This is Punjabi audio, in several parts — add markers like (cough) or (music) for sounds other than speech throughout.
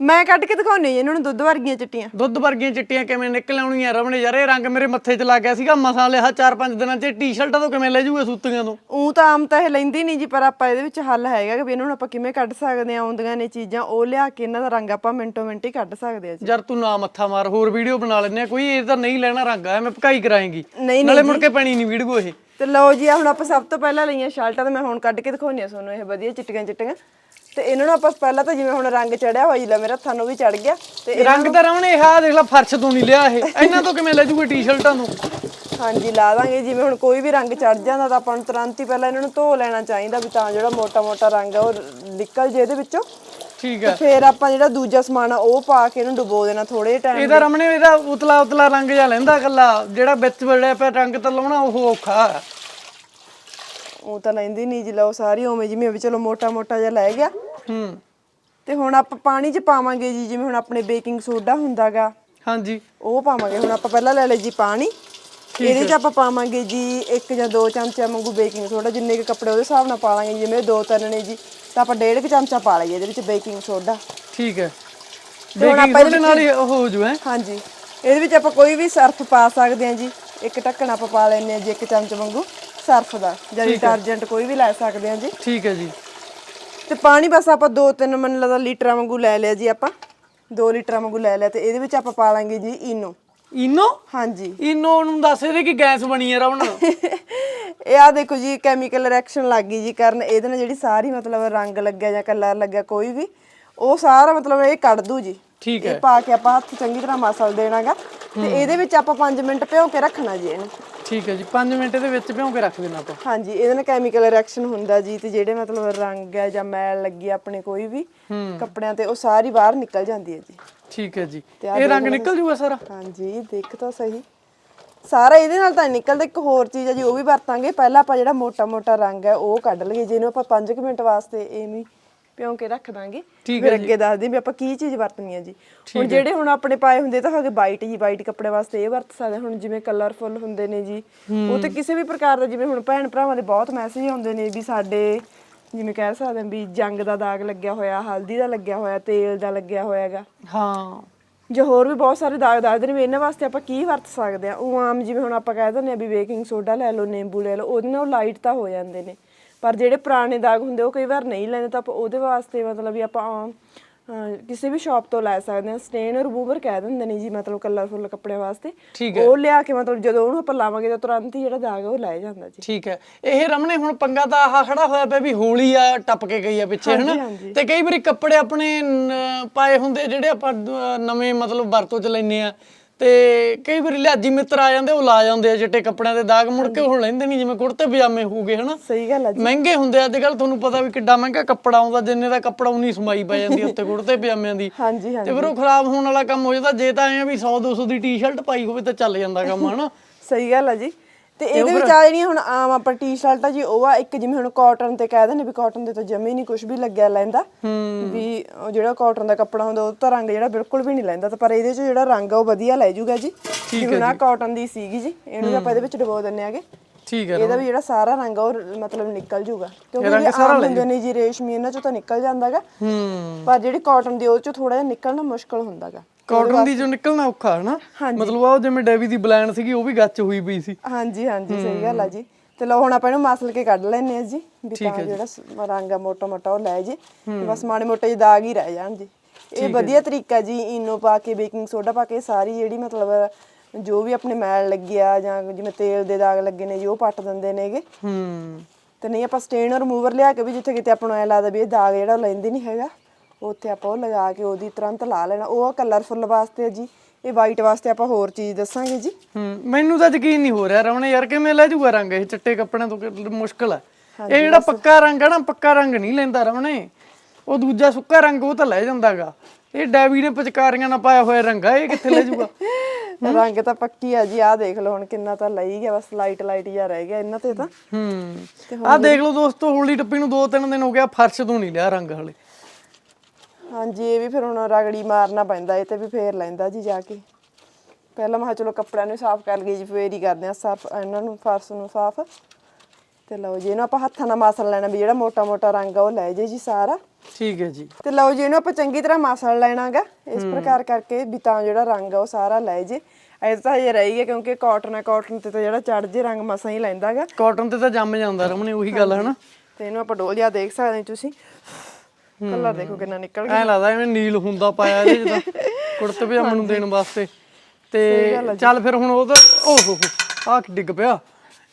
ਮੈਂ ਕੱਢ ਕੇ ਦਿਖਾਉਣੀ ਇਹਨਾਂ ਨੂੰ ਦੁੱਧ ਵਰਗੀਆਂ ਚਿੱਟੀਆਂ। ਦੁੱਧ ਵਰਗੀਆਂ ਚਿੱਟੀਆਂ ਕਿਵੇਂ ਨਿਕਲ ਆਉਣੀਆਂ? ਰਮਣੇ ਯਾਰ ਇਹ ਰੰਗ ਮੇਰੇ ਮੱਥੇ 'ਚ ਲੱਗ ਗਿਆ ਸੀਗਾ। ਮਸਾਂ ਲਿਆ ਚਾਰ ਪੰਜ ਦਿਨਾਂ 'ਚ। ਟੀ-ਸ਼ਰਟਾਂ ਤੋਂ ਕਿਵੇਂ ਲੈ ਜੂਗੇ ਸੂਤੀਆਂ ਤੋਂ? ਉਹ ਤਾਂ ਆਮ ਤਾਂ ਇਹ ਲੈਂਦੀ ਨਹੀਂ ਜੀ ਪਰ ਆਪਾਂ ਇਹਦੇ ਵਿੱਚ ਹੱਲ ਹੈਗਾ ਕਿ ਵੀ ਇਹਨਾਂ ਨੂੰ ਆਪਾਂ ਕਿਵੇਂ ਕੱਢ ਸਕਦੇ ਆ ਆਉਂਦੀਆਂ ਨੇ ਚੀਜ਼ਾਂ ਉਹ ਲਿਆ ਕੇ ਇਹਨਾਂ ਦਾ ਰੰਗ ਆਪਾਂ ਮਿੰਟੋ ਮਿੰਟ ਹੀ ਕੱਢ ਸਕਦੇ ਆ ਜੀ। ਯਾਰ ਤੂੰ ਨਾ ਮੱਥਾ ਮਾਰ ਹੋਰ ਵੀਡੀਓ ਬਣਾ ਲੈਨੇ ਆ। ਕੋਈ ਇਹ ਤਾਂ ਨਹੀਂ ਲੈਣਾ ਰੰਗ ਆ ਮੈਂ ਭਕਾਈ ਕਰਾਏਗੀ। ਨਹੀਂ ਨਾਲੇ ਮੁੜ ਕੇ ਪੈਣੀ ਨਹੀਂ ਵੀਡੀਓ ਇਹ। ਤੇ ਲਓ ਜੀ ਆ ਹੁਣ ਆਪਾਂ ਸਭ ਤੋਂ ਪਹਿਲਾਂ ਲਈਆਂ ਸ਼ਰਟਾਂ ਤੇ ਮੈਂ ਹੁਣ ਕੱਢ ਕੇ ਦਿਖਾਉਣੀ ਆ ਤੁਹਾਨੂੰ ਇਹ ਵਧੀਆ ਚਿੱਟੀਆਂ ਚਿੱਟੀਆਂ ਤੇ ਇਹਨਾਂ ਨੂੰ ਆਪਾਂ ਪਹਿਲਾਂ ਤਾਂ ਜਿਵੇਂ ਹੁਣ ਰੰਗ ਚੜਿਆ ਜੀ ਲੈ ਮੇਰਾ ਹੱਥਾਂ ਨੂੰ ਵੀ ਚੜ ਗਿਆ ਤੇ ਰੰਗ ਤਾਂ ਰਮਣੇ ਇਹ ਆ ਦੇਖ ਲੈ ਫਰਸ਼ ਤੋਂ ਨਹੀਂ ਲਿਆ ਇਹ। ਇਹਨਾਂ ਤੋਂ ਕਿਵੇਂ ਲੈ ਜੂਗੇ ਟੀ-ਸ਼ਰਟਾਂ ਤੋਂ ਹਾਂਜੀ ਲਾ ਦਾਂਗੇ। ਜਿਵੇਂ ਹੁਣ ਕੋਈ ਵੀ ਰੰਗ ਚੜ ਜਾਂਦਾ ਤਾਂ ਆਪਾਂ ਨੂੰ ਤੁਰੰਤ ਹੀ ਪਹਿਲਾਂ ਇਹਨਾਂ ਨੂੰ ਧੋ ਲੈਣਾ ਚਾਹੀਦਾ ਵੀ ਤਾਂ ਜਿਹੜਾ ਮੋਟਾ ਮੋਟਾ ਰੰਗ ਆ ਉਹ ਨਿਕਲ ਜੇ ਇਹਦੇ ਵਿੱਚੋਂ। ਠੀਕ ਹੈ। ਫਿਰ ਆਪਾਂ ਜਿਹੜਾ ਦੂਜਾ ਸਮਾਨ ਆ ਉਹ ਪਾ ਕੇ ਇਹਨੂੰ ਡੁਬੋ ਦੇਣਾ ਥੋੜੇ ਟਾਈਮ ਇਹਦਾ ਰਮਣੇ ਇਹਦਾ ਉਤਲਾ ਉਤਲਾ ਰੰਗ ਜਿਹਾ ਲੈਂਦਾ ਕੱਲਾ ਜਿਹੜਾ ਵਿੱਚ ਵੜਿਆ ਪਿਆ ਰੰਗ ਤਾਂ ਲਾਉਣਾ ਉਹ ਔਖਾ। ਉਹ ਤਾਂ ਲੈਂਦੀ ਨਹੀਂ ਜੀ ਲਓ ਸਾਰੀ ਉਵੇਂ ਜਿਵੇਂ ਵੀ ਚਲੋ ਮੋਟਾ ਮੋਟਾ ਜਿਹਾ ਲੈ ਗਿਆ। ਹੂੰ। ਤੇ ਹੁਣ ਆਪਾਂ ਪਾਣੀ 'ਚ ਪਾਵਾਂਗੇ ਜੀ ਜਿਵੇਂ ਹੁਣ ਆਪਣੇ ਬੇਕਿੰਗ ਸੋਡਾ ਹੁੰਦਾਗਾ। ਹਾਂਜੀ। ਉਹ ਪਾਵਾਂਗੇ ਹੁਣ ਆਪਾਂ ਪਹਿਲਾਂ ਲੈ ਲਏ ਜੀ ਪਾਣੀ। ਇਹਦੇ 'ਚ ਆਪਾਂ ਪਾਵਾਂਗੇ ਜੀ ਇੱਕ ਜਾਂ ਦੋ ਚਮਚਾ ਵਾਂਗੂ ਬੇਕਿੰਗ ਸੋਡਾ ਜਿੰਨੇ ਕੁ ਕੱਪੜੇ ਉਹਦੇ ਹਿਸਾਬ ਨਾਲ ਪਾ ਲਾਂਗੇ ਜਿਵੇਂ ਦੋ ਤਿੰਨ ਨੇ ਜੀ ਤਾਂ ਆਪਾਂ ਡੇਢ ਕੁ ਚਮਚਾ ਪਾ ਲਈਏ ਇਹਦੇ ਵਿੱਚ ਬੇਕਿੰਗ ਸੋਡਾ। ਠੀਕ ਹੈ। ਬੇਕਿੰਗ ਸੋਡੇ ਨਾਲ ਹੀ ਉਹ ਹੋ ਜੂ ਹੈ? ਹਾਂਜੀ। ਇਹਦੇ ਵਿੱਚ ਆਪਾਂ ਕੋਈ ਵੀ ਸਰਫ ਪਾ ਸਕਦੇ ਹਾਂ ਜੀ ਇੱਕ ਢੱਕਣ ਆਪਾਂ ਪਾ ਲੈਂਦੇ ਹਾਂ ਜੀ ਇੱਕ ਚਮਚ ਵਾਂਗੂ। ਸਰਫ ਦਾ ਜਾਂ ਡਿਟਰਜੈਂਟ ਕੋਈ ਵੀ ਲੈ ਸਕਦੇ ਹਾਂ ਜੀ। ਠੀਕ ਹੈ ਜੀ। ਤੇ ਪਾਣੀ ਬਸ ਆਪਾਂ ਦੋ ਤਿੰਨ ਮੈਨੂੰ ਲੱਗਦਾ ਲੀਟਰਾਂ ਵਾਂਗੂ ਲੈ ਲਿਆ ਜੀ ਆਪਾਂ। 2 ਲੀਟਰਾਂ ਵਾਂਗੂ ਲੈ ਲਿਆ ਤੇ ਇਹਦੇ ਵਿੱਚ ਆਪਾਂ ਪਾ ਲਾਂਗੇ ਜੀ ਇਨੋ। ਇਨੋ? ਹਾਂਜੀ। ਇਨੋ ਨੂੰ ਦੱਸ ਇਹਦੇ ਕੀ ਗੈਸ ਬਣੀ ਹੈ ਰਮਣ ਇਹ ਆ ਦੇਖੋ ਜੀ ਕੈਮੀਕਲ ਰਿਐਕਸ਼ਨ ਲੱਗ ਗਈ ਜੀ ਕਰਨ। ਇਹਦੇ ਨਾਲ ਜਿਹੜੀ ਸਾਰੀ ਮਤਲਬ ਰੰਗ ਲੱਗਿਆ ਜਾਂ ਕਲਰ ਲੱਗਿਆ ਕੋਈ ਵੀ ਉਹ ਸਾਰਾ ਮਤਲਬ ਇਹ ਕੱਢ ਦੂ ਜੀ। ਠੀਕ ਇਹ ਹੈ। ਪਾ ਕੇ ਆਪਾਂ ਹੱਥ ਚੰਗੀ ਤਰ੍ਹਾਂ ਮਸਲ ਦੇਣਾਗਾ। ਤੇ ਇਹਦੇ ਵਿੱਚ ਆਪਾਂ 5 ਮਿੰਟ ਭਿਓ ਕੇ ਰੱਖਣਾ ਜੀ ਇਹਨੂੰ। ਠੀਕ ਹੈ ਜੀ 5 ਮਿੰਟ ਦੇ ਵਿੱਚ ਭਿਉਂ ਕੇ ਰੱਖ ਦੇਣਾ ਆਪਾਂ। ਹਾਂਜੀ ਇਹਦੇ ਨਾਲ ਕੈਮੀਕਲ ਰਿਐਕਸ਼ਨ ਹੁੰਦਾ ਜੀ ਤੇ ਜਿਹੜੇ ਮਤਲਬ ਰੰਗ ਹੈ ਜਾਂ ਮੈਲ ਲੱਗੀ ਆਪਣੇ ਕੋਈ ਵੀ ਕੱਪੜਿਆਂ ਤੇ ਉਹ ਸਾਰੀ ਬਾਹਰ ਨਿਕਲ ਜਾਂਦੀ ਹੈ ਜੀ। ਠੀਕ ਹੈ ਜੀ। ਇਹ ਰੰਗ ਨਿਕਲ ਜੂਗਾ ਸਾਰਾ? ਹਾਂਜੀ ਦੇਖ ਤਾਂ ਸਹੀ। ਸਾਰਾ ਇਹਦੇ ਨਾਲ ਤਾਂ ਨਿਕਲਦਾ ਇੱਕ ਹੋਰ ਚੀਜ਼ ਹੈ ਜੀ ਉਹ ਵੀ ਵਰਤਾਂਗੇ। ਪਹਿਲਾਂ ਆਪਾਂ ਜਿਹੜਾ ਮੋਟਾ ਮੋਟਾ ਰੰਗ ਹੈ ਉਹ ਕੱਢ ਲਈਏ। ਜਿਹਨੂੰ ਆਪਾਂ 5 ਮਿੰਟ ਵਾਸਤੇ ਐਵੇਂ ਭਿਉਂ ਕੇ ਰੱਖ ਦਾਂਗੇ। ਫਿਰ ਅੱਗੇ ਦੱਸਦੇ ਵੀ ਆਪਾਂ ਕੀ ਚੀਜ਼ ਵਰਤਣੀ ਹੈ ਜੀ। ਹੁਣ ਜਿਹੜੇ ਹੁਣ ਆਪਣੇ ਪਾਏ ਹੁੰਦੇ ਤਾਂ ਹੈਗੇ ਵਾਈਟ ਜੀ ਵਾਈਟ ਕੱਪੜੇ ਵਾਸਤੇ ਇਹ ਵਰਤ ਸਕਦੇ। ਹੁਣ ਜਿਵੇਂ ਕਲਰਫੁੱਲ ਹੁੰਦੇ ਨੇ ਜੀ ਉਹ ਤੇ ਕਿਸੇ ਵੀ ਪ੍ਰਕਾਰ ਦਾ ਜਿਵੇਂ ਹੁਣ ਭੈਣ ਭਰਾਵਾਂ ਦੇ ਬਹੁਤ ਮੈਸੇਜ ਆਉਂਦੇ ਨੇ ਵੀ ਸਾਡੇ ਜਿਵੇਂ ਕਹਿ ਸਕਦੇ ਵੀ ਜੰਗ ਦਾ ਦਾਗ ਲੱਗਿਆ ਹੋਇਆ ਹਲਦੀ ਦਾ ਲੱਗਿਆ ਹੋਇਆ ਤੇਲ ਦਾ ਲੱਗਿਆ ਹੋਇਆ ਹੈਗਾ। ਹਾਂ। ਜੋ ਹੋਰ ਵੀ ਬਹੁਤ ਸਾਰੇ ਦਾਗ ਦੱਸਦੇ ਨੇ ਵੀ ਇਹਨਾਂ ਵਾਸਤੇ ਆਪਾਂ ਕੀ ਵਰਤ ਸਕਦੇ ਆ ਉਹ ਆਮ ਜਿਵੇਂ ਹੁਣ ਆਪਾਂ ਕਹਿ ਦਿੰਦੇ ਆ ਵੀ ਬੇਕਿੰਗ ਸੋਡਾ ਲੈ ਲਓ ਨਿੰਬੂ ਲੈ ਲਓ ਉਹਦੇ ਨਾਲ ਲਾਈਟ ਤਾਂ ਹੋ ਜਾਂਦੇ ਨੇ। ਪਰ ਜਿਹੜੇ ਪੁਰਾਣੇ ਦਾਗ ਹੁੰਦੇ ਉਹ ਕਈ ਵਾਰ ਨਹੀਂ ਲੈਂਦੇ ਤਾਂ ਆਪਾਂ ਉਹਦੇ ਵਾਸਤੇ ਮਤਲਬ ਵੀ ਆਪਾਂ ਕਿਸੇ ਵੀ ਸ਼ਾਪ ਤੋਂ ਲੈ ਸਕਦੇ ਆ ਸਟੇਨ ਰਿਮੂਵਰ ਕਹਿ ਦਿੰਦੇ ਨੇ ਜੀ ਮਤਲਬ ਕਲਰਫੁੱਲ ਕੱਪੜਿਆਂ ਵਾਸਤੇ। ਉਹ ਲਿਆ ਕੇ ਮਤਲਬ ਜਦੋਂ ਉਹਨੂੰ ਆਪਾਂ ਲਾਵਾਂਗੇ ਤਾਂ ਤੁਰੰਤ ਹੀ ਜਿਹੜਾ ਦਾਗ ਉਹ ਲੈ ਜਾਂਦਾ ਜੀ। ਠੀਕ ਹੈ। ਇਹ ਰਮਣੇ ਹੁਣ ਪੰਗਾ ਤਾਂ ਆਹ ਖੜਾ ਹੋਇਆ ਪਿਆ ਵੀ ਹੋਲੀ ਆ ਟੱਪ ਕੇ ਗਈ ਆ ਪਿੱਛੇ ਹਨਾ। ਤੇ ਕਈ ਵਾਰੀ ਕੱਪੜੇ ਆਪਣੇ ਪਾਏ ਹੁੰਦੇ ਜਿਹੜੇ ਆਪਾਂ ਨਵੇਂ ਮਤਲਬ ਵਰਤੋਂ ਚ ਲੈਨੇ ਆ। ਤੇ ਕਈ ਵਾਰੀ ਲਿਆਜੀ ਮਿੱਤਰ ਆ ਜਾਂਦੇ ਉਹ ਲਾ ਜਾਂਦੇ ਆ ਚਿੱਟੇ ਕੱਪੜਿਆਂ ਦੇ ਦਾਗ ਮੁੜ ਕੇ ਉਹ ਲੈਂਦੇ ਨਹੀਂ ਜਿਵੇਂ ਕੁੜਤੇ ਪਜਾਮੇ ਹੋਗੇ ਹਨਾ? ਸਹੀ ਗੱਲ ਆ ਜੀ। ਮਹਿੰਗੇ ਹੁੰਦੇ ਆ ਅੱਜ ਕੱਲ ਤੁਹਾਨੂੰ ਪਤਾ ਵੀ ਕਿੱਡਾ ਮਹਿੰਗਾ ਕੱਪੜਾ ਆਉਂਦਾ ਜਿੰਨੇ ਦਾ ਕੱਪੜਾ ਉਨੀ ਸਮਾਈ ਪੈ ਜਾਂਦੀ ਉੱਤੇ ਕੁੜਤੇ ਪਜਾਮਿਆਂ ਦੀ। ਹਾਂਜੀ ਤੇ ਹਾਂਜੀ ਫਿਰ ਉਹ ਖਰਾਬ ਹੋਣ ਵਾਲਾ ਕੰਮ ਹੋ ਜਾਂਦਾ ਜੇ ਤਾਂ ਐ ਵੀ 100 200 ਦੀ ਟੀ-ਸ਼ਰਟ ਪਾਈ ਹੋਵੇ ਤਾਂ ਚੱਲ ਜਾਂਦਾ ਕੰਮ ਹਨਾ? ਸਹੀ ਗੱਲ ਆ ਜੀ। ਤੇ ਇਹਦੇ ਵਿੱਚ ਆ ਜਿਹੜੀਆਂ ਹੁਣ ਆਮ ਆਪਾਂ ਟੀ-ਸ਼ਰਟਾਂ ਜੀ ਉਹ ਆ ਇੱਕ ਜਿਵੇਂ ਹੁਣ ਕਾਟਨ ਤੇ ਕਹਿ ਦਿੰਦੇ ਵੀ ਕਾਟਨ ਦੇ ਤਾਂ ਜਮੇ ਨਹੀਂ ਕੁਝ ਵੀ ਲੱਗਿਆ ਲੈਂਦਾ। ਵੀ ਉਹ ਜਿਹੜਾ ਕਾਟਨ ਦਾ ਕੱਪੜਾ ਹੁੰਦਾ ਉਹ ਤਾਂ ਰੰਗ ਜਿਹੜਾ ਬਿਲਕੁਲ ਵੀ ਨਹੀਂ ਲੈਂਦਾ ਤੇ ਪਰ ਇਹਦੇ 'ਚ ਜਿਹੜਾ ਰੰਗ ਆ ਉਹ ਵਧੀਆ ਲੈ ਜਾਊਗਾ ਜੀ। ਜਿਵੇਂ ਆ ਕਾਟਨ ਦੀ ਸੀਗੀ ਜੀ ਇਹਨੂੰ ਆਪਾਂ ਇਹਦੇ ਵਿੱਚ ਡਬੋ ਦਿੰਨੇ ਆਗੇ। ਠੀਕ ਹੈ ਇਹਦਾ ਵੀ ਜਿਹੜਾ ਸਾਰਾ ਰੰਗ ਆ ਉਹ ਮਤਲਬ ਨਿਕਲ ਜਾਊਗਾ ਕਿਉਂਕਿ ਇਹ ਆਮ ਹੁੰਦੇ ਨੇ ਜੀ ਰੇਸ਼ਮੀ ਇਹਨਾਂ 'ਚੋਂ ਤਾਂ ਨਿਕਲ ਜਾਂਦਾਗਾ। ਹੂੰ। ਪਰ ਜਿਹੜੀ ਕਾਟਨ ਦੀ ਉਹ 'ਚੋਂ ਥੋੜਾ ਜਿਹਾ ਨਿਕਲਣਾ ਮੁਸ਼ਕਲ ਹੁੰਦਾਗਾ। ਕਾਟਨ ਦੀ ਜੋ ਨਿਕਲਣਾ ਔਖਾ ਹੈ ਨਾ ਮਤਲਬ ਉਹ ਜਿਵੇਂ ਡੈਵੀ ਦੀ ਬਲੈਨ ਸੀਗੀ ਉਹ ਵੀ ਗੱਚ ਹੋਈ ਪਈ ਸੀ। ਹਾਂਜੀ ਹਾਂਜੀ ਸਹੀ ਗੱਲ ਆ ਜੀ। ਤੇ ਲਓ ਹੁਣ ਆਪਾਂ ਇਹਨੂੰ ਮਸਲ ਕੇ ਕੱਢ ਲੈਨੇ ਆ ਜੀ ਵੀ ਤਾਂ ਜਿਹੜਾ ਰੰਗ ਆ ਮੋਟਾ ਮੋਟਾ ਉਹ ਲੈ ਜੇ। ਤੇ ਬਸ ਮਾੜੇ ਮੋਟੇ ਜਿਹੇ ਦਾਗ ਹੀ ਰਹਿ ਜਾਣ ਜੀ। ਇਹ ਵਧੀਆ ਤਰੀਕਾ ਜੀ ਇਨੋ ਪਾ ਕੇ ਬੇਕਿੰਗ ਸੋਡਾ ਪਾ ਕੇ ਸਾਰੀ ਜਿਹੜੀ ਮਤਲਬ ਜੋ ਵੀ ਆਪਣੇ ਮੈਲ ਲੱਗਿਆ ਜਾਂ ਜਿਵੇਂ ਤੇਲ ਦੇ ਦਾਗ ਲੱਗੇ ਨੇ ਜੀ ਉਹ ਪੱਟ ਦਿੰਦੇ ਨੇਗੇ। ਹੂੰ। ਤੇ ਨਹੀਂ ਆਪਾਂ ਸਟੇਨ ਰਿਮੂਵਰ ਲਿਆ ਕੇ ਵੀ ਜਿੱਥੇ ਕਿਤੇ ਆਪਾਂ ਨੂੰ ਐ ਲੱਗਦਾ ਵੀ ਇਹ ਦਾਗ ਜਿਹੜਾ ਲੈਂਦੇ ਨਹੀਂ ਹੈਗਾ। ਉੱਥੇ ਆਪਾਂ ਉਹ ਲਗਾ ਕੇ ਉਹਦੀ ਤੁਰੰਤ ਲਾ ਲੈਣਾ। ਉਹ ਕਲਰਫੁੱਲ ਵਾਸਤੇ ਜੀ। ਇਹ ਵਾਈਟ ਵਾਸਤੇ ਆਪਾਂ ਹੋਰ ਚੀਜ਼ ਦੱਸਾਂਗੇ ਜੀ। ਹੂੰ ਮੈਨੂੰ ਤਾਂ ਯਕੀਨ ਨਹੀਂ ਹੋ ਰਿਹਾ ਰਮਣੇ ਯਾਰ ਕਿਵੇਂ ਲੈ ਜੂਗਾ ਰੰਗ ਇਹ ਚਿੱਟੇ ਕੱਪੜਿਆਂ ਤੋਂ ਕਿ- ਮੁਸ਼ਕਲ ਹੈ ਇਹ ਜਿਹੜਾ ਪੱਕਾ ਰੰਗ ਹੈ ਨਾ ਪੱਕਾ ਰੰਗ ਨਹੀਂ ਲੈਂਦਾ ਰਮਣੇ ਉਹ ਦੂਜਾ ਸੁੱਕਾ ਰੰਗ ਉਹ ਤਾਂ ਲੈ ਜਾਂਦਾਗਾ। ਇਹ ਡੈਵੀ ਨੇ ਪਚਕਾਰੀਆਂ ਨਾਲ ਪਾਇਆ ਹੋਇਆ ਰੰਗ ਆ ਇਹ ਕਿੱਥੇ ਲੈ ਜੂਗਾ? (laughs) ਰੰਗ ਤਾਂ ਪੱਕੀ ਆ ਜੀ ਆਹ ਦੇਖ ਲਓ ਹੁਣ ਕਿੰਨਾ ਤਾਂ ਲਈ ਗਿਆ ਬਸ ਲਾਈਟ ਲਾਈਟ ਜਿਹਾ ਰਹਿ ਗਿਆ ਇਹਨਾਂ ਤੇ ਤਾਂ। ਹੂੰ ਆਹ ਦੇਖ ਲਓ ਦੋਸਤੋ ਹੋਲੀ ਟੱਪੀ ਨੂੰ 2-3 ਦਿਨ ਹੋ ਗਿਆ ਫਰਸ਼ ਤੋਂ ਨਹੀਂ ਲਿਆ ਰੰਗ ਹਲੇ। ਹਾਂਜੀ ਇਹ ਵੀ ਫਿਰ ਹੁਣ ਰਗੜੀ ਮਾਰਨਾ ਪੈਂਦਾ ਇਹ ਤੇ ਵੀ ਫੇਰ ਲੈਂਦਾ ਜੀ ਜਾ ਕੇ। ਪਹਿਲਾਂ ਮੈਂ ਕਿਹਾ ਚਲੋ ਕੱਪੜਿਆਂ ਨੂੰ ਸਾਫ਼ ਕਰ ਲਈਏ ਜੀ ਫੇਰ ਹੀ ਕਰਦੇ ਆ ਸਾਫ਼ ਇਹਨਾਂ ਨੂੰ ਫਰਸ਼ ਨੂੰ ਸਾਫ਼। ਤੇ ਲਓ ਜੀ ਇਹਨੂੰ ਆਪਾਂ ਹੱਥਾਂ ਨਾਲ ਮਸਲ ਲੈਣਾ ਵੀ ਜਿਹੜਾ ਮੋਟਾ ਮੋਟਾ ਰੰਗ ਆ ਉਹ ਲੈ ਜੇ ਜੀ ਸਾਰਾ। ਠੀਕ ਹੈ ਜੀ। ਤੇ ਲਓ ਜੀ ਇਹਨੂੰ ਆਪਾਂ ਚੰਗੀ ਤਰ੍ਹਾਂ ਮਸਲ ਲੈਣਾਗਾ ਇਸ ਪ੍ਰਕਾਰ ਕਰਕੇ ਵੀ ਤਾਂ ਜਿਹੜਾ ਰੰਗ ਆ ਉਹ ਸਾਰਾ ਲੈ ਜੇ ਇਹ ਤਾਂ ਹਜੇ ਰਹੀ ਗਿਆ ਕਿਉਂਕਿ ਕਾਟਨ ਹੈ ਕਾਟਨ ਤੇ ਤਾਂ ਜਿਹੜਾ ਚੜ ਜੇ ਰੰਗ ਮਸਾਂ ਹੀ ਲੈਂਦਾਗਾ। ਕਾਟਨ ਤੇ ਤਾਂ ਜੰਮ ਜਾਂਦਾ ਰਮਣੇ ਉਹੀ ਗੱਲ ਹੈ ਨਾ ਤੇ ਇਹਨੂੰ ਆਪਾਂ ਡੋਲ ਜਿਹਾ ਦੇਖ ਸਕਦੇ ਹੋ ਤੁਸੀਂ। ਕਲਰ ਦੇਖੋ ਕਿੰਨਾ ਨਿਕਲ ਗਿਆ। ਐ ਲੱਗਦਾ ਐਵੇਂ ਨੀਲ ਹੁੰਦਾ ਪਾਇਆ ਇਹਦੇ ਜਿਹਦਾ ਕੁੜਤੇ ਪਜਾਮੇ ਨੂੰ ਦੇਣ ਵਾਸਤੇ। ਤੇ ਚੱਲ ਫਿਰ ਹੁਣ ਉਹ ਤਾਂ ਓਹ ਹੋ ਹੋ ਆਹ ਕੀ ਡਿੱਗ ਪਿਆ।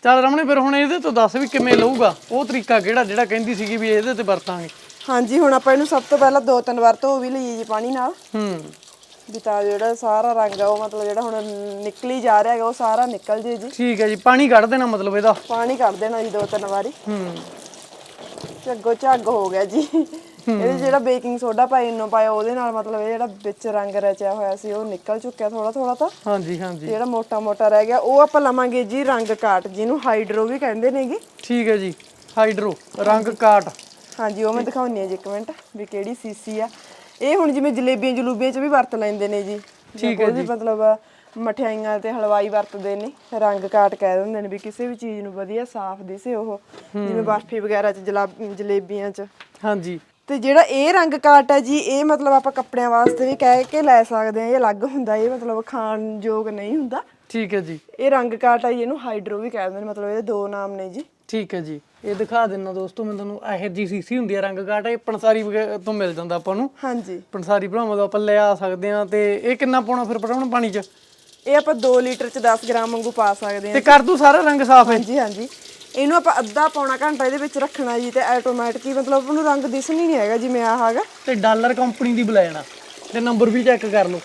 ਚੱਲ ਰਮਣੇ ਫਿਰ ਹੁਣ ਇਹਦੇ ਤੋਂ ਦੱਸ ਵੀ ਕਿਵੇਂ ਲਊਗਾ। ਉਹ ਤਰੀਕਾ ਕਿਹੜਾ ਜਿਹੜਾ ਕਹਿੰਦੀ ਸੀਗੀ ਵੀ ਇਹਦੇ ਤੇ ਵਰਤਾਂਗੇ। ਹਾਂਜੀ ਹੁਣ ਆਪਾਂ ਇਹਨੂੰ ਸਭ ਤੋਂ ਪਹਿਲਾਂ ਦੋ ਤਿੰਨ ਵਾਰ ਧੋ ਵੀ ਲਈਏ ਜੀ ਪਾਣੀ ਨਾਲ। ਹੂੰ। ਵੀ ਤਾਂ ਜਿਹੜਾ ਸਾਰਾ ਰੰਗ ਆ ਉਹ ਮਤਲਬ ਜਿਹੜਾ ਹੁਣ ਨਿਕਲੀ ਜਾ ਰਿਹਾ ਹੈਗਾ ਉਹ ਸਾਰਾ ਨਿਕਲ ਜੇ ਜੀ। ਠੀਕ ਹੈ ਜੀ ਪਾਣੀ ਕੱਢ ਦੇਣਾ ਮਤਲਬ ਇਹਦਾ। ਪਾਣੀ ਕੱਢ ਦੇਣਾ ਜੀ ਦੋ ਤਿੰਨ ਵਾਰੀ। ਹੂੰ। ਝੱਗੋ ਝੱਗ ਹੋ ਗਿਆ ਜੀ। ਇਹਦੇ ਜਿਹੜਾ ਬੇਕਿੰਗ ਸੋਡਾ ਪਾਇਆ ਇਨੋ ਪਾਇਆ ਉਹਦੇ ਨਾਲ ਮਤਲਬ ਇਹ ਜਿਹੜਾ ਵਿੱਚ ਰੰਗ ਰਚਿਆ ਹੋਇਆ ਸੀ ਉਹ ਨਿਕਲ ਚੁੱਕਿਆ ਥੋੜਾ ਥੋੜਾ ਤਾਂ। ਹਾਂਜੀ ਹਾਂਜੀ। ਜਿਹੜਾ ਮੋਟਾ ਮੋਟਾ ਰਹਿ ਗਿਆ ਉਹ ਆਪਾਂ ਲਵਾਂਗੇ ਜੀ ਰੰਗ ਕਾਟ ਜਿਹਨੂੰ ਹਾਈਡਰੋ ਵੀ ਕਹਿੰਦੇ ਨੇਗੇ ਠੀਕ ਹੈ ਜੀ ਹਾਈਡਰੋ ਰੰਗ ਕਾਟ। ਹਾਂਜੀ ਉਹ ਮੈਂ ਦਿਖਾਉਣੀ ਆ ਜੀ ਇੱਕ ਮਿੰਟ ਵੀ ਕਿਹੜੀ ਸੀਸੀ ਆ। ਇਹ ਹੁਣ ਜਿਵੇਂ ਜਲੇਬੀਆਂ ਜਲੂਬੀਆਂ 'ਚ ਵੀ ਵਰਤ ਲੈਂਦੇ ਨੇ ਜੀ। ਠੀਕ ਹੈ ਜੀ। ਮਤਲਬ ਮਠਿਆਈਆਂ ਤੇ ਹਲਵਾਈ ਵਰਤਦੇ ਨੇ ਰੰਗ ਕਾਟ ਕਹਿ ਦਿੰਦੇ ਨੇ ਵੀ ਕਿਸੇ ਵੀ ਚੀਜ਼ ਨੂੰ ਵਧੀਆ ਸਾਫ਼ ਦਿਸੇ ਉਹ। ਜਿਵੇਂ ਬਰਫੀ ਵਗੈਰਾ ਚ ਜਲਾ- ਜਲੇਬੀਆਂ 'ਚ। ਹਾਂਜੀ। ਤੇ ਜਿਹੜਾ ਇਹ ਰੰਗ ਕਾਟ ਹੈ ਜੀ ਇਹ ਮਤਲਬ ਆਪਾਂ ਕੱਪੜਿਆਂ ਵਾਸਤੇ ਵੀ ਕਹਿ ਕੇ ਲੈ ਸਕਦੇ ਆ ਇਹ ਅਲੱਗ ਹੁੰਦਾ ਇਹ ਮਤਲਬ ਖਾਣ ਯੋਗ ਨਹੀਂ ਹੁੰਦਾ। ਠੀਕ ਹੈ ਜੀ। ਇਹ ਰੰਗ ਕਾਟ ਹੈ ਜੀ, ਇਹਨੂੰ ਹਾਈਡਰੋ ਵੀ ਕਹਿ ਦਿੰਦੇ ਨੇ ਮਤਲਬ ਇਹਦੇ ਦੋ ਨਾਮ ਨੇ ਜੀ। ਠੀਕ ਹੈ ਜੀ। ਇਹ ਦਿਖਾ ਦਿੰਨਾ ਦੋਸਤੋ ਮੈਂ ਤੁਹਾਨੂੰ ਇਹੋ ਜੀ ਸੀਸੀ ਹੁੰਦੀ ਹੈ ਰੰਗ ਕਾਟ ਇਹ ਪਣਸਾਰੀ ਵਗੈ- ਤੋਂ ਮਿਲ ਜਾਂਦਾ ਆਪਾਂ ਨੂੰ। ਹਾਂਜੀ। ਪਣਸਾਰੀ ਭਰਾਵਾਂ ਤੋਂ ਆਪਾਂ ਲੈ ਆ ਸਕਦੇ ਆ ਤੇ ਇਹ ਕਿੰਨਾ ਪਾਉਣਾ ਫਿਰ ਪੜਾਉਣ ਪਾਣੀ 'ਚ? ਇਹ ਆਪਾਂ 2 ਲੀਟਰ ਚ 10 ਗ੍ਰਾਮ ਵਾਂਗੂ ਪਾ ਸਕਦੇ ਤੇ ਹਾਂ ਕਰ ਦੂ ਸਾਰਾ ਰੰਗ ਸਾਫ਼ ਹੈ ਹਾਂਜੀ ਹਾਂਜੀ। ਇਹਨੂੰ ਆਪਾਂ ਅੱਧਾ ਪੌਣਾ ਘੰਟਾ ਇਹਦੇ ਵਿੱਚ ਰੱਖਣਾ ਜੀ ਤੇ ਆਟੋਮੈਟਿਕ ਹੀ ਮਤਲਬ ਉਹਨੂੰ ਰੰਗ ਦਿਸਣ ਹੀ ਨਹੀਂ ਹੈਗਾ ਜਿਵੇਂ ਆਹ ਹੈਗਾ। ਤੇ ਡਾਲਰ ਕੰਪਨੀ ਦੀ ਬੁਲਾਇਣਾ ਤੇ ਨੰਬਰ ਵੀ ਚੈੱਕ ਕਰ ਲਓ।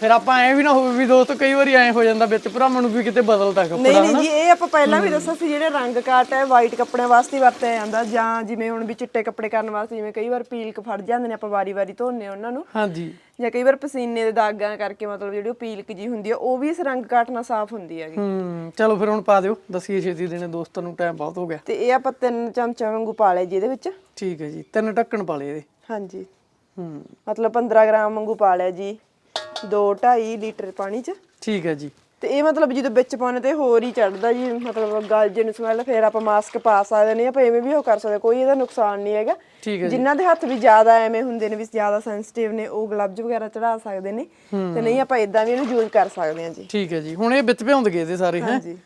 ਫਿਰ ਆਪਾਂ ਐ ਵੀ ਨਾ ਹੋਵੇ ਵੀ ਦੋਸਤ ਕਈ ਵਾਰੀ ਐ ਹੋ ਜਾਂਦਾ ਵਿੱਚ ਭਰਾਵਾਂ ਨੂੰ ਵੀ ਕਿਤੇ ਬਦਲਦਾ ਨਹੀਂ ਕੱਪੜਾ ਨਹੀਂ ਜੀ ਇਹ ਆਪਾਂ ਪਹਿਲਾਂ ਵੀ ਦੱਸਿਆ ਸੀ ਜਿਹੜੇ ਰੰਗ ਕਾਟ ਹੈ ਵਾਈਟ ਕੱਪੜਿਆਂ ਵਾਸਤੇ ਵਰਤਿਆ ਜਾਂਦਾ ਜਾਂ ਜਿਵੇਂ ਹੁਣ ਵੀ ਚਿੱਟੇ ਕੱਪੜੇ ਕਰਨ ਵਾਸਤੇ ਜਿਵੇਂ ਕਈ ਵਾਰ ਪੀਲਕ ਫੜ ਜਾਂਦੇ ਨੇ ਆਪਾਂ ਵਾਰੀ-ਵਾਰੀ ਧੋਨੇ ਉਹਨਾਂ ਨੂੰ। ਹਾਂਜੀ। ਜਾਂ ਕਈ ਵਾਰ ਪਸੀਨੇ ਦੇ ਦਾਗਾਂ ਕਰਕੇ ਮਤਲਬ ਜਿਹੜੀ ਉਹ ਪੀਲਕ ਜੀ ਹੁੰਦੀ ਆ ਉਹ ਵੀ ਇਸ ਰੰਗ ਕਾਟ ਨਾਲ ਸਾਫ਼ ਹੁੰਦੀ ਹੈਗੀ। ਹੂੰ ਚਲੋ ਫਿਰ ਹੁਣ ਪਾ ਦਿਓ ਦਸੀਏ ਛੇਤੀ ਦੇਣੇ ਦੋਸਤਾਂ ਨੂੰ ਟਾਈਮ ਬਹੁਤ ਹੋ ਗਿਆ। ਤੇ ਇਹ ਆਪਾਂ ਤਿੰਨ ਚਮਚਾ ਵਾਂਗੂ ਪਾ ਲਏ ਜੀ ਇਹਦੇ ਵਿੱਚ। ਠੀਕ ਹੈ ਜੀ ਤਿੰਨ ਢੱਕਣ ਪਾ ਲਏ ਇਹਦੇ। ਹਾਂਜੀ। ਹੂੰ। ਮਤਲਬ 15 ਗ੍ਰਾਮ ਵਾਂਗੂ ਪਾ ਲਿਆ ਜੀ। 2 2.5 ਲੀਟਰ ਪਾਣੀ ਚ। ਠੀਕ ਹੈ ਜੀ। ਤੇ ਇਹ ਮਤਲਬ ਜਦੋਂ ਵਿੱਚ ਪਾਉਣੇ ਤੇ ਹੋਰ ਹੀ ਚੜਦਾ ਜੀ ਮਤਲਬ ਗਲ ਜੇ ਨੂੰ ਸਮੈਲ ਫਿਰ ਆਪਾਂ ਮਾਸਕ ਪਾ ਸਕਦੇ ਨੇ ਆਪਾਂ ਐਵੇਂ ਵੀ ਉਹ ਕਰ ਸਕਦੇ ਕੋਈ ਇਹਦਾ ਨੁਕਸਾਨ ਨਹੀਂ ਹੈਗਾ। ਜਿਨ੍ਹਾਂ ਦੇ ਹੱਥ ਵੀ ਜ਼ਿਆਦਾ ਐਵੇਂ ਹੁੰਦੇ ਨੇ ਵੀ ਜ਼ਿਆਦਾ ਸੈਂਸਿਟਿਵ ਨੇ ਉਹ ਗਲਵਜ਼ ਵਗੈਰਾ ਚੜਾ ਸਕਦੇ ਨੇ। ਤੇ ਨਹੀਂ ਆਪਾਂ ਇਦਾਂ ਵੀ ਇਹਨੂੰ ਯੂਜ਼ ਕਰ ਸਕਦੇ ਹਾਂ ਜੀ। ਠੀਕ ਹੈ ਜੀ। ਹੁਣ ਇਹ ਵਿੱਚ ਭਿਉਂਦ ਗਏ ਇਹਦੇ ਸਾਰੇ ਹੈ? ਹਾਂਜੀ।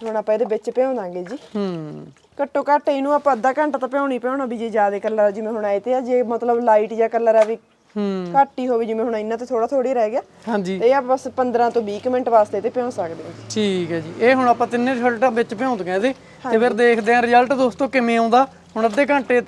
ਹੁਣ ਆਪਾਂ ਇਹਦੇ ਵਿੱਚ ਭਿਉਂਦਾਂਗੇ ਜੀ। ਹੂੰ। ਘੱਟੋ ਘੱਟ ਇਹਨੂੰ ਆਪਾਂ ਅੱਧਾ ਘੰਟਾ ਤਾਂ ਭਿਉਣੀ ਭਿਉਣਾ ਵੀ ਜੇ ਜ਼ਿਆਦਾ ਕਲਰ ਜਿਵੇਂ ਹੁਣ ਆਏ ਤੇ ਆ ਜੇ ਮਤਲਬ ਲਾਈਟ ਜਾਂ ਕਲਰ ਆ ਵੀ ਹੂੰ। ਘੱਟ ਹੀ ਹੋਵੇ ਜਿਵੇਂ ਹੁਣ ਇਹਨਾਂ ਤੇ ਥੋੜਾ ਥੋੜੀ ਰਹਿ ਗਿਆ। ਹਾਂਜੀ। ਤੇ ਇਹ ਆਪਾਂ ਬਸ 15 ਤੋਂ 20 ਕੁ ਮਿੰਟ ਵਾਸਤੇ ਤੇ ਭਿਉਂ ਸਕਦੇ ਹਾਂ। ਠੀਕ ਹੈ ਜੀ। ਇਹ ਹੁਣ ਆਪਾਂ ਤਿੰਨੇ ਸ਼ਰਟਾਂ ਵਿੱਚ ਭਿਉਂਦੀਆਂ ਇਹਦੇ ਤੇ ਫਿਰ ਦੇਖਦੇ ਆਂ ਰਿਜ਼ਲਟ ਦੋਸਤੋ ਕਿਵੇਂ ਆਉਂਦਾ। ਹੁਣ ਅੱਧੇ ਘੰਟੇ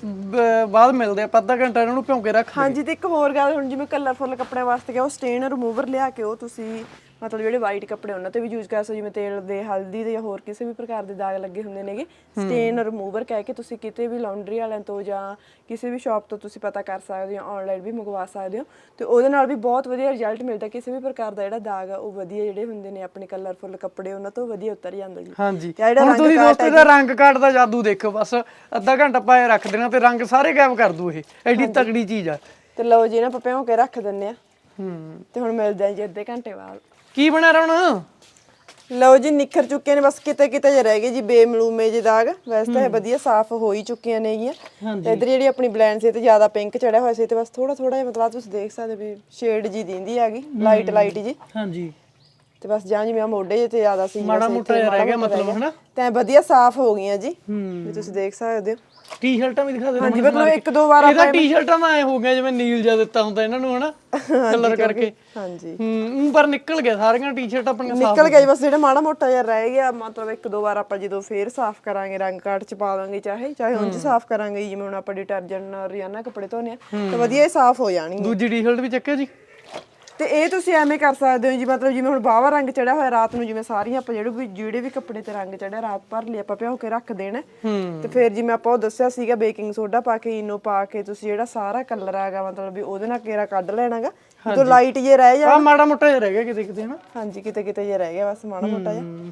ਬਾਅਦ ਮਿਲਦੇ ਆਪਾਂ ਅੱਧਾ ਘੰਟਾ ਇਹਨਾਂ ਨੂੰ ਭਿਉਂ ਕੇ ਰੱਖ ਹਾਂਜੀ ਤੇ ਇੱਕ ਹੋਰ ਗੱਲ ਹੁਣ ਜਿਵੇਂ ਕਲਰਫੁੱਲ ਕੱਪੜਿਆਂ ਵਾਸਤੇ ਕਿ ਉਹ ਸਟੇਨ ਰਿਮੂਵਰ ਲਿਆ ਕੇ ਉਹ ਤੁਸੀਂ ਮਤਲਬ ਜਿਹੜੇ ਵਾਈਟ ਕੱਪੜੇ ਉਹਨਾਂ ਤੇ ਵੀ ਯੂਜ਼ ਕਰ ਸਕਦੇ ਹੋ, ਜਿਵੇਂ ਤੇਲ ਦੇ ਹਲਦੀ ਦੇ ਜਾਂ ਹੋਰ ਕਿਸੇ ਵੀ ਪ੍ਰਕਾਰ ਦੇ ਦਾਗ ਲੱਗੇ ਹੁੰਦੇ ਨੇਗੇ। ਸਟੇਨ ਰਿਮੂਵਰ ਕਹਿ ਕੇ ਤੁਸੀਂ ਕਿਤੇ ਵੀ ਲਾਉਂਡਰੀ ਵਾਲਿਆਂ ਤੋਂ ਜਾਂ ਕਿਸੇ ਵੀ ਸ਼ਾਪ ਤੋਂ ਤੁਸੀਂ ਪਤਾ ਕਰ ਸਕਦੇ ਹੋ ਆਨਲਾਈਨ ਵੀ ਮੰਗਵਾ ਸਕਦੇ ਹੋ। ਤੇ ਉਹਦੇ ਨਾਲ ਵੀ ਬਹੁਤ ਵਧੀਆ ਰਿਜ਼ਲਟ ਮਿਲਦਾ ਕਿਸੇ ਵੀ ਪ੍ਰਕਾਰ ਦਾ ਜਿਹੜਾ ਦਾਗ ਆ ਉਹ ਵਧੀਆ ਜਿਹੜੇ ਹੁੰਦੇ ਨੇ ਆਪਣੇ ਕਲਰਫੁੱਲ ਕੱਪੜੇ ਉਹਨਾਂ ਤੋਂ ਵਧੀਆ ਉਤਰ ਜਾਂਦਾ ਜੀ। ਹਾਂਜੀ। ਤੇ ਆਹ ਜਿਹੜਾ ਹੁਣ ਰੰਗ ਤੁਸੀਂ ਕਾਟ ਦੋਸਤੋ ਇਹਦਾ ਰੰਗ ਕਾਟ ਦਾ ਜਾਦੂ ਦੇਖੋ ਬਸ ਅੱਧਾ ਘੰਟਾ ਪਾਏ ਰੱਖ ਦੇਣਾ ਤੇ ਰੰਗ ਸਾਰੇ ਗਾਇਬ ਕਰ ਦੂ ਇਹ। ਐਡੀ ਤਕੜੀ ਚੀਜ਼ ਆ। ਤੇ ਲਓ ਜੀ ਨਾ ਭਿਉਂ ਕੇ ਰੱਖ ਦਿੰਨੇ ਆ ਹੂੰ। ਤੇ ਹੁਣ ਮਿਲਦੇ ਆ ਜੀ ਅੱਧੇ ਘੰਟੇ ਬਾਅਦ। ਕੀ ਬਣਾ ਰਵਣ ਲਓ ਜੀ ਨਿਖਰ ਚੁੱਕੇ ਨੇ ਬਸ ਕਿਤੇ ਕਿਤੇ ਜੇ ਰਹਿ ਗਏ ਜੀ ਬੇਮਲੂਮੇ ਜਿਹੇ ਦਾਗ। ਵੈਸੇ ਤਾਂ ਇਹ ਵਧੀਆ ਸਾਫ਼ ਹੋ ਹੀ ਚੁੱਕੀਆਂ ਨੇਗੀਆਂ ਤੇ ਇਧਰ ਜਿਹੜੀ ਆਪਣੀ ਬਲੈਂਡ ਸੀ ਤੇ ਜ਼ਿਆਦਾ ਪਿੰਕ ਚੜਿਆ ਹੋਇਆ ਸੀ ਤੇ ਬਸ ਥੋੜਾ ਥੋੜਾ ਜਿਹਾ ਮਤਲਬ ਤੁਸੀਂ ਦੇਖ ਸਕਦੇ ਵੀ ਸ਼ੇਡ ਜੀ ਦਿੰਦੀ ਹੈਗੀ ਲਾਈਟ ਲਾਈਟ ਜੀ ਹਾਂਜੀ। ਤੇ ਬਸ ਜਾਂ ਜਿਵੇਂ ਆਹ ਮੋਢੇ ਜਿਹੇ ਤੇ ਜ਼ਿਆਦਾ ਸੀ ਮਾੜਾ ਬਸ ਮੋਟਾ ਇੱਥੇ ਜਿਹਾ ਰਹਿ ਗਿਆ ਮੋਟਾ ਮਤਲਬ ਹਨਾ? ਤਾਂ ਵਧੀਆ ਸਾਫ਼ ਹੋ ਗਈਆਂ ਜੀ। ਵੀ ਤੁਸੀਂ ਦੇਖ ਸਕਦੇ ਹੋ। ਟੀ-ਸ਼ਰਟਾਂ ਵੀ ਦਿਖਾ ਦੇ ਹਾਂਜੀ ਮਤਲਬ ਇੱਕ ਦੋ ਵਾਰ ਇਹਦਾ ਟੀ-ਸ਼ਰਟਾਂ ਦਾ ਐ ਹੋ ਗਿਆ ਜਿਵੇਂ ਨੀਲ ਜਿਹਾ ਦਿੱਤਾ ਹੁੰਦਾ ਇਹਨਾਂ ਨੂੰ ਹਨਾ? ਕਲਰ ਕਰਕੇ। ਹਾਂਜੀ। ਹੂੰ ਪਰ ਨਿਕਲ ਗਿਆ ਸਾਰੀਆਂ ਟੀ-ਸ਼ਰਟ ਆਪਣੀਆਂ ਸਾਫ਼ ਨਿਕਲ ਜੀ ਬਸ ਜਿਹੜਾ ਮਾੜਾ ਮੋਟਾ ਜਿਹਾ ਰਹਿ ਗਿਆ ਮਤਲਬ ਇੱਕ ਦੋ ਵਾਰ ਆਪਾਂ ਜਦੋਂ ਫੇਰ ਸਾਫ਼ ਕਰਾਂਗੇ ਰੰਗ ਕਾਟ ਚ ਪਾ ਦਾਂਗੇ ਚਾਹੇ ਚਾਹੇ ਉਂਝ ਸਾਫ਼ ਕਰਾਂਗੇ ਜਿਵੇਂ ਹੁਣ ਆਪਾਂ ਡਿਟਰਜੈਂਟ ਨਾਲ ਰੋਜ਼ਾਨਾ ਕੱਪੜੇ ਧੋਨੇ ਆ ਤਾਂ ਵਧੀਆ ਇਹ ਸਾਫ਼ ਹੋ ਜਾਣਗੇ। ਦੂਜੀ ਟੀ-ਸ਼ਰਟ ਵੀ ਚੱਕਿਆ ਜੀ। ਤੇ ਇਹ ਤੁਸੀਂ ਐਵੇਂ ਕਰ ਸਕਦੇ ਹੋ ਜੀ ਮਤਲਬ ਜਿਵੇਂ ਹੁਣ ਬਾਵਾ ਰੰਗ ਚੜਿਆ ਹੋਇਆ ਰਾਤ ਨੂੰ ਜਿਵੇਂ ਸਾਰੀਆਂ ਆਪਾਂ ਜਿਹੜੇ ਵੀ ਜਿਹੜੇ ਵੀ ਕੱਪੜੇ ਤੇ ਰੰਗ ਚੜਿਆ ਰਾਤ ਭਰ ਲਈ ਆਪਾਂ ਭਿਓ ਕੇ ਰੱਖ ਦੇਣਾ। ਤੇ ਫਿਰ ਜਿਵੇਂ ਆਪਾਂ ਉਹ ਦੱਸਿਆ ਸੀਗਾ ਬੇਕਿੰਗ ਸੋਡਾ ਪਾ ਕੇ ਇਨੋ ਪਾ ਕੇ ਤੁਸੀਂ ਜਿਹੜਾ ਸਾਰਾ ਕਲਰ ਆਗਾ ਮਤਲਬ ਵੀ ਉਹਦੇ ਨਾਲ ਕੇਰਾ ਕੱਢ ਲੈਣਾਗਾ। ਜਦੋਂ ਲਾਈਟ ਜੇ ਰਹਿ ਜਾ ਆ ਮਾੜਾ ਮੋਟਾ ਜਿਹਾ ਰਹਿ ਗਿਆ ਕਿਤੇ ਕਿਤੇ ਹਨਾ ਹਾਂਜੀ ਕਿਤੇ ਕਿਤੇ ਜੇ ਰਹਿ ਗਿਆ ਬਸ ਮਾੜਾ ਮੋਟਾ ਜਿਹਾ।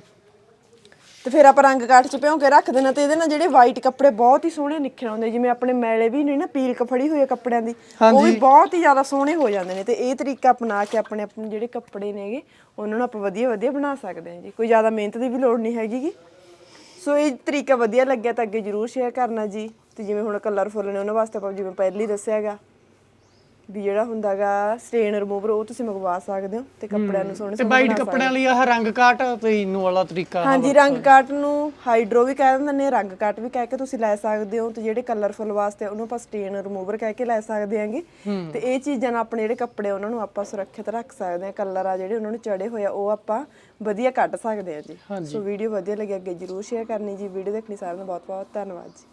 ਤੇ ਫਿਰ ਆਪਾਂ ਰੰਗ ਕਾਟ ਚ ਭਿਉਂ ਕੇ ਰੱਖ ਦੇਣਾ ਤੇ ਇਹਦੇ ਨਾਲ ਜਿਹੜੇ ਵਾਈਟ ਕੱਪੜੇ ਬਹੁਤ ਹੀ ਸੋਹਣੇ ਨਿਖਰ ਆਉਂਦੇ ਜਿਵੇਂ ਆਪਣੇ ਮੈਲੇ ਵੀ ਨੇ ਨਾ ਪੀਲਕ ਫੜੀ ਹੋਈ ਹੈ ਕੱਪੜਿਆਂ ਦੀ ਉਹ ਵੀ ਬਹੁਤ ਹੀ ਜ਼ਿਆਦਾ ਸੋਹਣੇ ਹੋ ਜਾਂਦੇ ਨੇ ਤੇ ਇਹ ਤਰੀਕਾ ਅਪਣਾ ਕੇ ਆਪਣੇ ਆਪਣੇ ਜਿਹੜੇ ਕੱਪੜੇ ਨੇਗੇ ਉਹਨਾਂ ਨੂੰ ਆਪਾਂ ਵਧੀਆ ਵਧੀਆ ਬਣਾ ਸਕਦੇ ਹਾਂ ਜੀ। ਕੋਈ ਜ਼ਿਆਦਾ ਮਿਹਨਤ ਦੀ ਵੀ ਲੋੜ ਨਹੀਂ ਹੈਗੀ ਗੀ। ਸੋ ਇਹ ਤਰੀਕਾ ਵਧੀਆ ਲੱਗਿਆ ਤਾਂ ਅੱਗੇ ਜਰੂਰ ਸ਼ੇਅਰ ਕਰਨਾ ਜੀ। ਤੇ ਜਿਵੇਂ ਹੁਣ ਕਲਰਫੁੱਲ ਨੇ ਉਹਨਾਂ ਵਾਸਤੇ ਆਪਾਂ ਜਿਵੇਂ ਪਹਿਲੀ ਦੱਸਿਆਗਾ ਵੀ ਜਿਹੜਾ ਹੁੰਦਾਗਾ ਸਟੇਨ ਰਿਮੂਵਰ ਉਹ ਤੁਸੀਂ ਮੰਗਵਾ ਸਕਦੇ ਹੋ ਤੇ ਕੱਪੜਿਆਂ ਨੂੰ ਸੋਹਣੇ ਤੇ ਵਾਈਟ ਕੱਪੜਿਆਂ ਲਈ ਆਹ ਰੰਗ ਕਾਟ ਤੇ ਇਨੂ ਵਾਲਾ ਤਰੀਕਾ ਹਾਂਜੀ ਰੰਗ ਕਾਟ ਨੂੰ ਹਾਈਡਰੋ ਵੀ ਕਹਿ ਦਿੰਦੇ ਨੇ ਰੰਗ ਕਾਟ ਵੀ ਕਹਿ ਕੇ ਤੁਸੀਂ ਲੈ ਸਕਦੇ ਹੋ ਤੇ ਜਿਹੜੇ ਕਲਰਫੁੱਲ ਵਾਸਤੇ ਉਹਨੂੰ ਆਪਾਂ ਸਟੇਨ ਰਿਮੂਵਰ ਕਹਿ ਕੇ ਲੈ ਸਕਦੇ ਆਂਗੇ ਤੇ ਇਹ ਚੀਜ਼ਾਂ ਨਾਲ ਆਪਣੇ ਜਿਹੜੇ ਕੱਪੜੇ ਉਹਨਾਂ ਨੂੰ ਆਪਾਂ ਸੁਰੱਖਿਅਤ ਰੱਖ ਸਕਦੇ ਹਾਂ। ਕਲਰ ਆ ਜਿਹੜੇ ਉਹਨਾਂ ਨੂੰ ਚੜੇ ਹੋਏ ਆ ਉਹ ਆਪਾਂ ਵਧੀਆ ਕੱਢ ਸਕਦੇ ਹਾਂ ਜੀ। ਸੋ ਵੀਡੀਓ ਵਧੀਆ ਲੱਗੀ ਅੱਗੇ ਜਰੂਰ ਸ਼ੇਅਰ ਕਰਨੀ ਜੀ। ਵੀਡੀਓ ਦੇਖਣੀ ਸਾਰਿਆਂ ਦਾ ਬਹੁਤ ਬਹੁਤ ਧੰਨਵਾਦ ਜੀ।